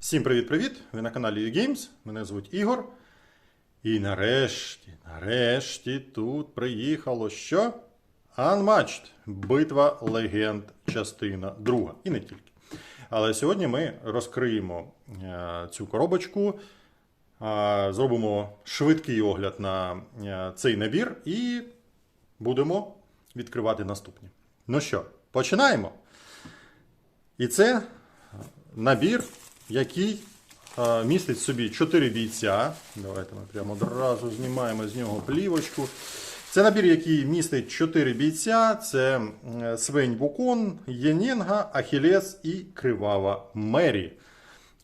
Всім привіт-привіт! Ви на каналі UGames. Мене звуть Ігор. І нарешті, нарешті тут приїхало що? Unmatched. Битва легенд, частина друга. І не тільки. Але сьогодні ми розкриємо е, цю коробочку, е, зробимо швидкий огляд на е, цей набір і будемо відкривати наступні. Ну що, починаємо. І це набір, який містить собі 4 бійця. Давайте ми прямо одразу знімаємо з нього плівочку. Це набір, який містить 4 бійця: це Свень Вукон, Єнінга, Ахілес і Кривава Мері.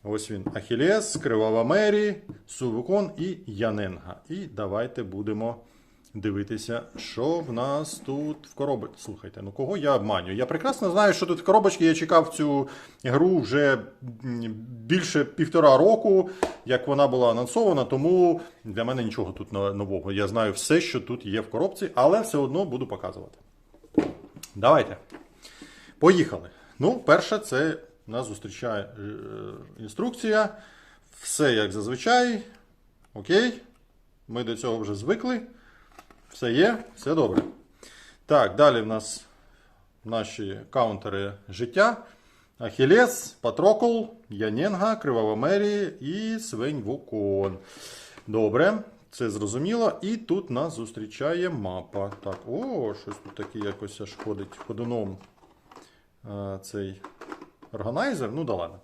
Ось він Ахілес, Кривава Мері, Сувукон і Яненга. І давайте будемо дивитися, що в нас тут в коробці. Слухайте, ну кого я обманюю? Я прекрасно знаю, що тут в коробочці я чекав цю гру вже більше півтора року, як вона була анонсована, тому для мене нічого тут нового. Я знаю все, що тут є в коробці, але все одно буду показувати. Давайте. Поїхали. Ну, перше, це нас зустрічає е, інструкція. Все як зазвичай. Окей. Ми до цього вже звикли. Все є, все добре. Так, далі в нас наші каунтери життя. Ахілес, Патрокл, Яненга, Кривава Мері і Свень Вукон. Добре, це зрозуміло. І тут нас зустрічає мапа. Так, о, щось тут таке якось аж ходить ходуном е, цей органайзер. Ну да ладно.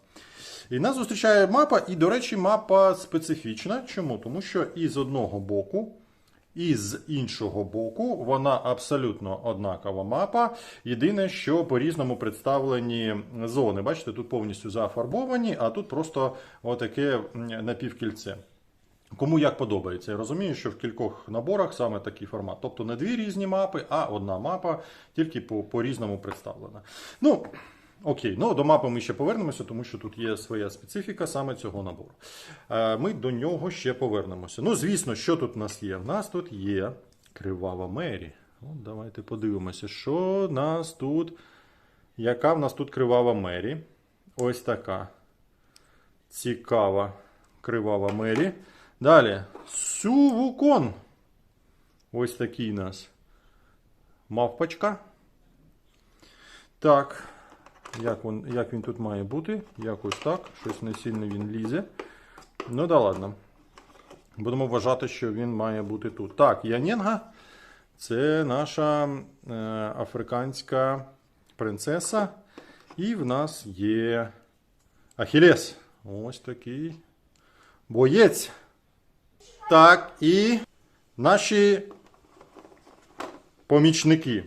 І нас зустрічає мапа, і, до речі, мапа специфічна. Чому? Тому що із одного боку. І з іншого боку, вона абсолютно однакова мапа. Єдине, що по-різному представлені зони. Бачите, тут повністю зафарбовані, а тут просто отаке напівкільце. Кому як подобається. Я розумію, що в кількох наборах саме такий формат. Тобто не дві різні мапи, а одна мапа, тільки по- по-різному представлена. Ну, окей, ну до мапи ми ще повернемося, тому що тут є своя специфіка саме цього набору. Е, Ми до нього ще повернемося. Ну, звісно, що тут у нас є? В нас тут є Кривава Мері. От давайте подивимося, що в нас тут. Яка в нас тут Кривава Мері? Ось така. Цікава Кривава Мері. Далі. Сювукон. Ось такий у нас. Мавпочка. Так. Як він, як він тут має бути? Якось так. Щось не сильно він лізе. Ну да ладно. Будемо вважати, що він має бути тут. Так, Яненга. Це наша е, африканська принцеса. І в нас є Ахілес. Ось такий боєць. Так, і наші помічники.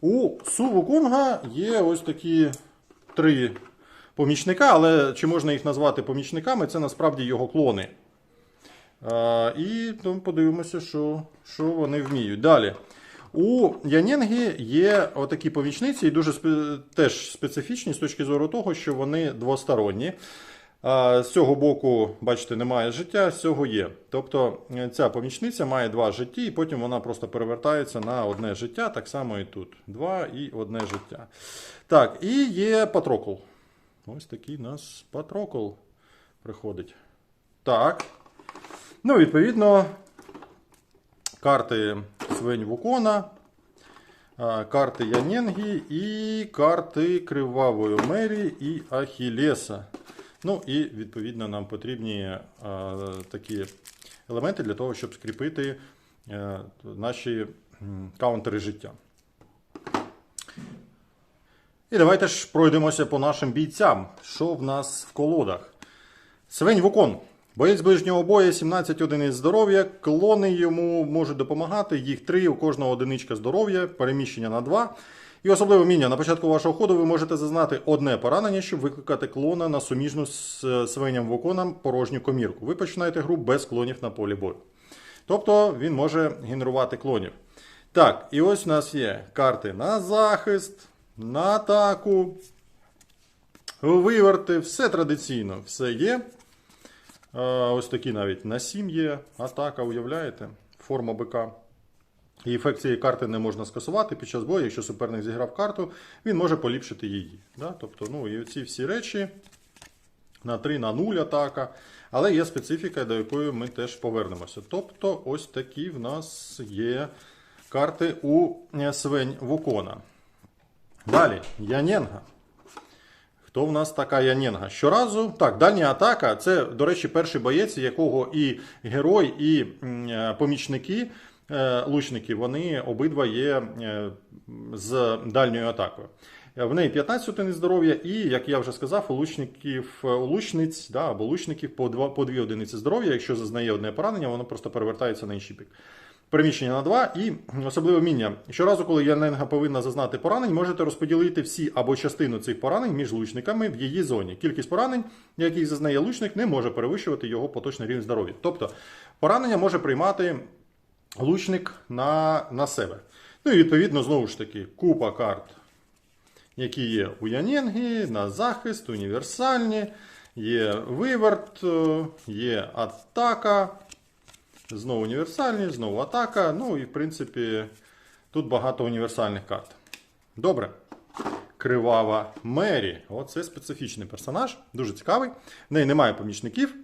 У Суву Кунга є ось такі три помічника, але чи можна їх назвати помічниками, це насправді його клони. А, і ну, подивимося, що, що вони вміють. Далі. У Яненги є отакі помічниці, і дуже спе- теж специфічні з точки зору того, що вони двосторонні. З цього боку, бачите, немає життя, з цього є. Тобто е, ця помічниця має два житті, і потім вона просто перевертається на одне життя, так само і тут. Два і одне життя. Так, і є Патрокл. Ось такий у нас Патрокл приходить. Так. Ну, відповідно, карти Свень Вукона, карти Яненгі і карти Кривавої Мері і Ахілеса. Ну і відповідно нам потрібні а, такі елементи для того, щоб скріпити е, наші каунтери життя. І давайте ж пройдемося по нашим бійцям. Що в нас в колодах? Свень Вукон. Боєць ближнього бою, 17 одиниць здоров'я. Клони йому можуть допомагати. Їх 3, у кожного одиничка здоров'я, переміщення на 2. І особливе вміння. На початку вашого ходу ви можете зазнати одне поранення, щоб викликати клона на суміжну з е, свиням Вуконом порожню комірку. Ви починаєте гру без клонів на полі бою. Тобто він може генерувати клонів. Так, і ось у нас є карти на захист, на атаку, виверти, все традиційно, все є. Е, Ось такі навіть на 7 є. Атака, уявляєте? Форма БК. І ефект цієї карти не можна скасувати під час бою. Якщо суперник зіграв карту, він може поліпшити її. Да? Тобто, ну, і ці всі речі на 3, на 0 атака. Але є специфіка, до якої ми теж повернемося. Тобто, ось такі в нас є карти у е, Свень Вукона. Далі, Яненга. Хто в нас така Яненга? Щоразу, так, дальня атака це, до речі, перший боєць, якого і герой, і е, помічники, лучники, вони обидва є е, з дальньою атакою. Е, В неї 15 одиниць здоров'я, і, як я вже сказав, у лучників, е, у лучниць да, або лучників по 2, по 2 одиниці здоров'я. Якщо зазнає одне поранення, воно просто перевертається на інший бік. Переміщення на 2 і особливе вміння. Щоразу, коли Яненга повинна зазнати поранень, можете розподілити всі або частину цих поранень між лучниками в її зоні. Кількість поранень, яких зазнає лучник, не може перевищувати його поточний рівень здоров'я. Тобто поранення може приймати лучник на, на себе. Ну і відповідно, знову ж таки, купа карт, які є у Яненги, на захист, універсальні, є виверт, е, є атака. Знову універсальні, знову атака. Ну і в принципі тут багато універсальних карт. Добре. Кривава Мері. Оце специфічний персонаж, дуже цікавий. В неї немає помічників.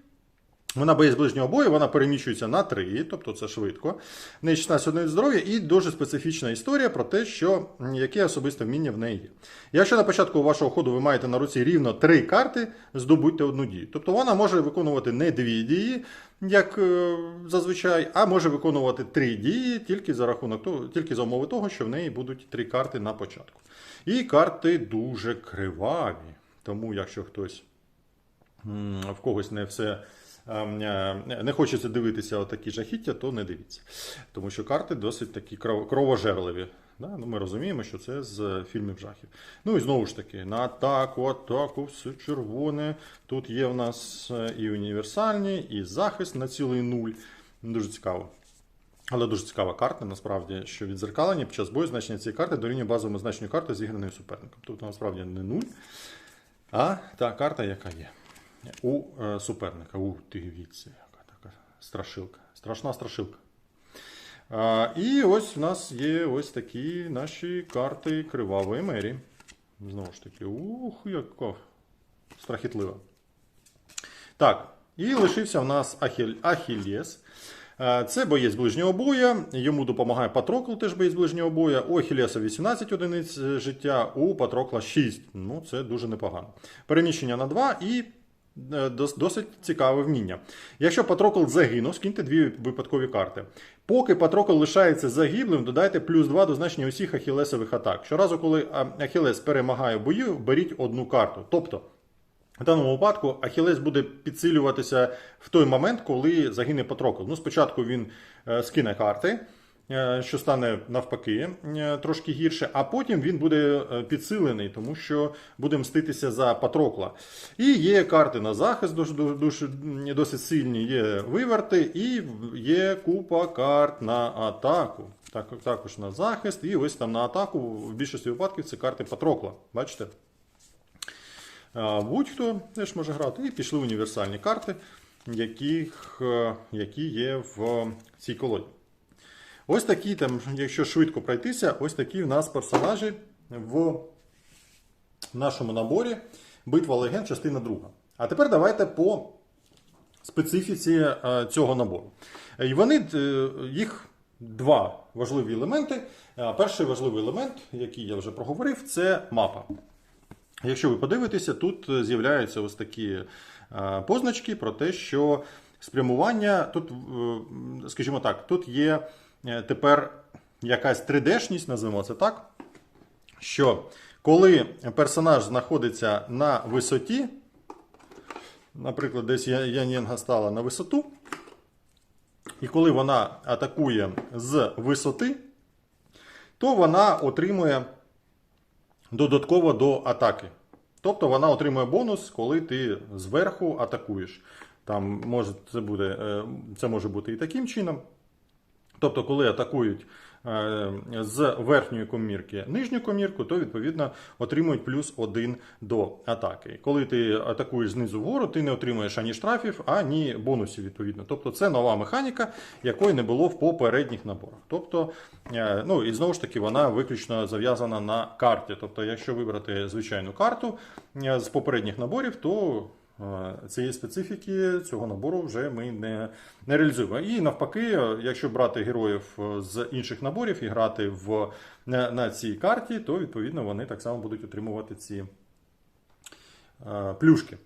Вона боєць ближнього бою, вона переміщується на 3, тобто це швидко. В неї 16 одиниць здоров'я і дуже специфічна історія про те, що яке особисте вміння в неї є. Якщо на початку вашого ходу ви маєте на руці рівно 3 карти, здобудьте одну дію. Тобто вона може виконувати не дві дії, як е, зазвичай, а може виконувати три дії тільки за рахунок того, тільки за умови того, що в неї будуть три карти на початку. І карти дуже криваві. Тому, якщо хтось в когось не все. Ем, е, Не хочеться дивитися отакі жахіття, то не дивіться. Тому що карти досить такі кровожерливі. Да? Ну, ми розуміємо, що це з фільмів жахів. Ну і знову ж таки, на атаку, атаку, все червоне. Тут є в нас е, і універсальні, і захист на цілий нуль. Дуже цікаво. Але дуже цікава карта, насправді, що відзеркалення під час бою значення цієї карти дорівнює базовому значенню карти зіграної суперником. Тобто, насправді, не нуль, а та карта, яка є у е, суперника. У, дивіться, яка така страшилка. Страшна страшилка. А, і ось в нас є ось такі наші карти Кривавої Мері. Знову ж таки, ух, яка страхітлива. Так, і лишився в нас Ахіль... Ахілєс. Е, Це боєць ближнього боя. Йому допомагає Патрокл, теж боєць ближнього боя. У Ахілеса 18 одиниць е, життя, у Патрокла 6. Ну, це дуже непогано. Переміщення на 2 і досить цікаве вміння. Якщо Патрокл загинув, скиньте дві випадкові карти. Поки Патрокл лишається загиблим, додайте плюс 2 до значення усіх ахілесових атак. Щоразу, коли Ахілес перемагає в бою, беріть одну карту. Тобто, в даному випадку Ахілес буде підсилюватися в той момент, коли загине Патрокл. Ну, спочатку він е, скине карти, е, що стане навпаки е, трошки гірше, а потім він буде е, підсилений, тому що буде мститися за Патрокла. І є карти на захист досить сильні, є виверти, і є купа карт на атаку. Так, також на захист, і ось там на атаку в більшості випадків це карти Патрокла. Бачите? Будь-хто теж може грати. І пішли універсальні карти, яких, е, які є в цій колоді. Ось такі, там, якщо швидко пройтися, ось такі в нас персонажі в нашому наборі Битва легенд, частина друга. А тепер давайте по специфіці е, цього набору. І вони е, їх два важливі елементи. Перший важливий елемент, який я вже проговорив, це мапа. Якщо ви подивитеся, тут з'являються ось такі е, позначки про те, що спрямування тут, скажімо так, тут є тепер якась 3D-шність, називаємо це так. Що коли персонаж знаходиться на висоті, наприклад, десь Я- Янєнга стала на висоту, і коли вона атакує з висоти, то вона отримує додатково до атаки. Тобто вона отримує бонус, коли ти зверху атакуєш. Там може, це, буде, е, це може бути і таким чином. Тобто, коли атакують е, з верхньої комірки нижню комірку, то відповідно отримують плюс один до атаки. Коли ти атакуєш знизу вгору, ти не отримуєш ані штрафів, ані бонусів відповідно. Тобто це нова механіка, якої не було в попередніх наборах. Тобто, е, ну і знову ж таки, вона виключно зав'язана на карті. Тобто, якщо вибрати звичайну карту е, з попередніх наборів, то цієї специфіки цього набору вже ми не, не реалізуємо. І навпаки, е, якщо брати героїв е, з інших наборів і грати в, на, на цій карті, то відповідно вони так само будуть отримувати ці е, плюшки.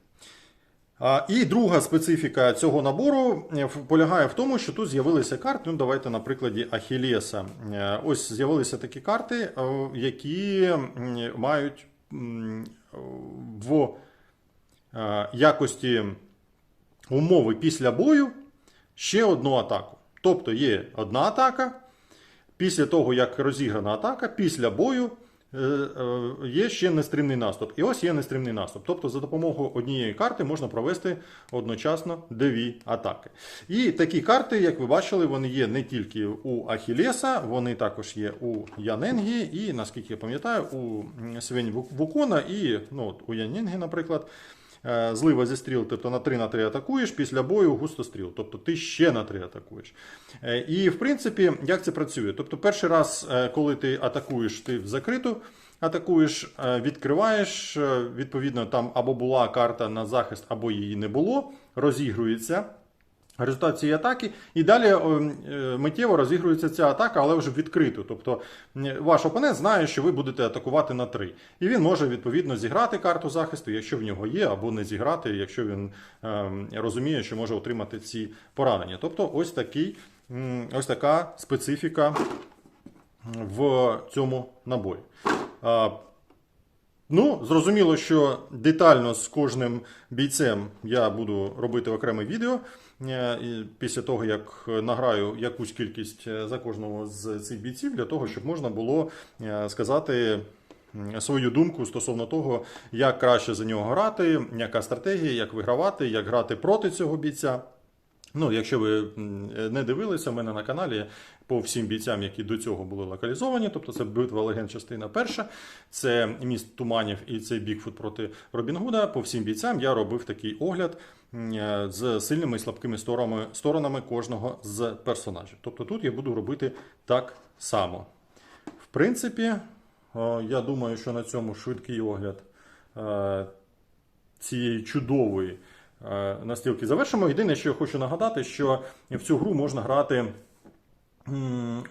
А, І друга специфіка цього набору е, полягає в тому, що тут з'явилися карти. Ну, давайте на прикладі Ахілеса. Е, Ось з'явилися такі карти, які мають в якості умови після бою ще одну атаку. Тобто є одна атака. Після того, як розіграна атака, після бою е, е, є ще нестримний наступ. І ось є нестримний наступ. Тобто за допомогою однієї карти можна провести одночасно дві атаки. І такі карти, як ви бачили, вони є не тільки у Ахілеса, вони також є у Яненгі, і наскільки я пам'ятаю, у Свені Вукона і ну, от у Яненгі, наприклад. Е, Злива зі стріл, тобто на 3 на 3 атакуєш, після бою густо стріл, тобто ти ще на 3 атакуєш. Е, І в принципі, як це працює? Тобто, перший раз, е, коли ти атакуєш, ти в закриту атакуєш, відкриваєш, відповідно, там або була карта на захист, або її не було, розігрується. Результат цієї атаки, і далі е, миттєво розігрується ця атака, але вже відкрито. Тобто ваш опонент знає, що ви будете атакувати на 3. І він може відповідно зіграти карту захисту, якщо в нього є, або не зіграти, якщо він е, розуміє, що може отримати ці поранення. Тобто, ось такий, ось така специфіка в цьому наборі. А, Ну, зрозуміло, що детально з кожним бійцем я буду робити окреме відео. Е, Після того, як награю якусь кількість е, за кожного з цих бійців, для того, щоб можна було е, сказати свою думку стосовно того, як краще за нього грати, яка стратегія, як вигравати, як грати проти цього бійця. Ну, якщо ви не дивилися, в мене на каналі по всім бійцям, які до цього були локалізовані, тобто це битва легенд частина перша, це міст Туманів і це Бігфут проти Робінгуда. По всім бійцям я робив такий огляд е, з сильними і слабкими сторонами, сторонами кожного з персонажів. Тобто тут я буду робити так само. В принципі, я думаю, що на цьому швидкий огляд е, цієї чудової е, настілки завершимо. Єдине, що я хочу нагадати, що в цю гру можна грати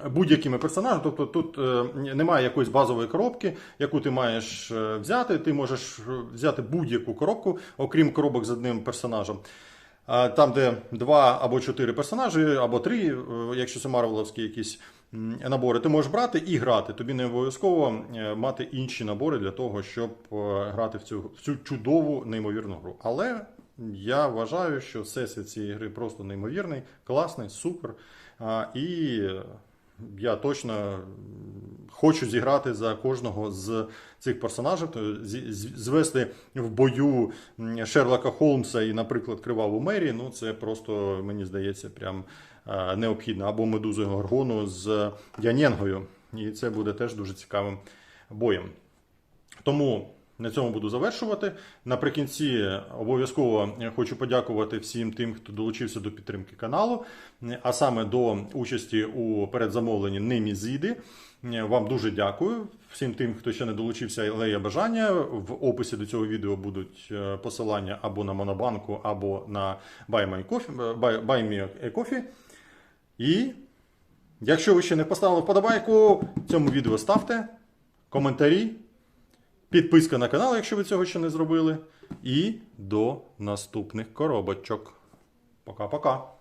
будь-якими персонажами. Тобто тут е, немає якоїсь базової коробки, яку ти маєш е, взяти. Ти можеш е, взяти будь-яку коробку, окрім коробок з одним персонажем. Там, де два або чотири персонажі, або три, е, якщо це марвеловські якісь набори, ти можеш брати і грати. Тобі не обов'язково е, мати інші набори для того, щоб е, грати в цю, в цю чудову неймовірну гру. Але я вважаю, що всесвіт цієї гри просто неймовірний, класний, супер. А, І я точно хочу зіграти за кожного з цих персонажів, звести в бою Шерлока Холмса і, наприклад, Криваву Мері. Ну, це просто, мені здається, прям необхідно. Або Медузу Горгону з Янінгою. І це буде теж дуже цікавим боєм. Тому на цьому буду завершувати. Наприкінці обов'язково хочу подякувати всім тим, хто долучився до підтримки каналу, а саме до участі у передзамовленні Немізіди. Вам дуже дякую. Всім тим, хто ще не долучився, але є бажання. В описі до цього відео будуть е, посилання або на Монобанку, або на Buy My Coffee- Buy- Buy Me a Coffee. І якщо ви ще не поставили вподобайку, цьому відео ставте коментарі. Підписка на канал, якщо ви цього ще не зробили. І до наступних коробочок. Пока-пока.